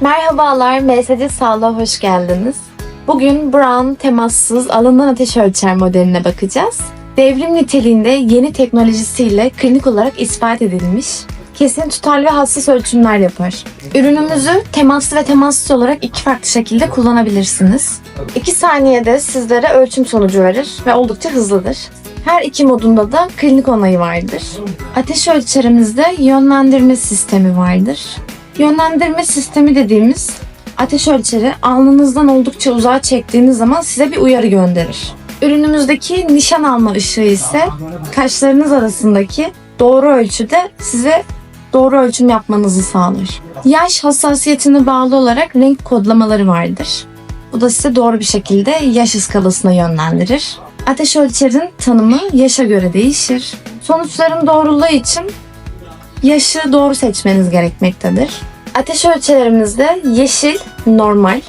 Merhabalar, MSC Sağlığa hoş geldiniz. Bugün Brown temassız alınan ateş ölçer modeline bakacağız. Devrim niteliğinde yeni teknolojisiyle klinik olarak ispat edilmiş. Kesin tutarlı ve hassas ölçümler yapar. Ürünümüzü temaslı ve temassız olarak iki farklı şekilde kullanabilirsiniz. 2 saniyede sizlere ölçüm sonucu verir ve oldukça hızlıdır. Her iki modunda da klinik onayı vardır. Ateş ölçerimizde yönlendirme sistemi vardır. Yönlendirme sistemi dediğimiz ateş ölçeri alnınızdan oldukça uzağa çektiğiniz zaman size bir uyarı gönderir. Ürünümüzdeki nişan alma ışığı ise kaşlarınız arasındaki doğru ölçüde size doğru ölçüm yapmanızı sağlar. Yaş hassasiyetine bağlı olarak renk kodlamaları vardır. Bu da size doğru bir şekilde yaş skalasına yönlendirir. Ateş ölçerin tanımı yaşa göre değişir. Sonuçların doğruluğu için yaşı doğru seçmeniz gerekmektedir. Ateş ölçülerimizde yeşil normal,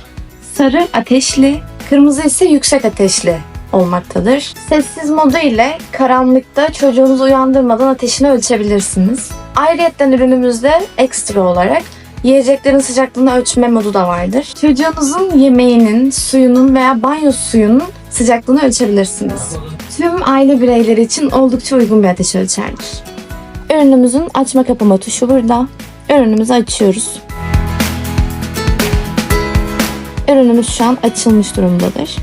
sarı ateşli, kırmızı ise yüksek ateşli olmaktadır. Sessiz modu ile karanlıkta çocuğunuzu uyandırmadan ateşini ölçebilirsiniz. Ayrıca ürünümüzde ekstra olarak yiyeceklerin sıcaklığını ölçme modu da vardır. Çocuğunuzun yemeğinin, suyunun veya banyo suyunun sıcaklığını ölçebilirsiniz. Tüm aile bireyleri için oldukça uygun bir ateş ölçerdir. Ürünümüzün açma kapama tuşu burada. Ürünümüzü açıyoruz. Ürünümüz şu an açılmış durumdadır.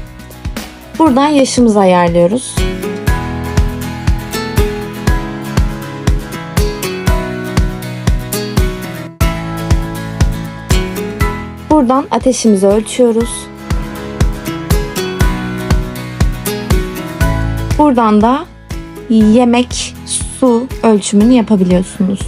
Buradan yaşımızı ayarlıyoruz. Buradan ateşimizi ölçüyoruz. Buradan da yemek, su ölçümünü yapabiliyorsunuz.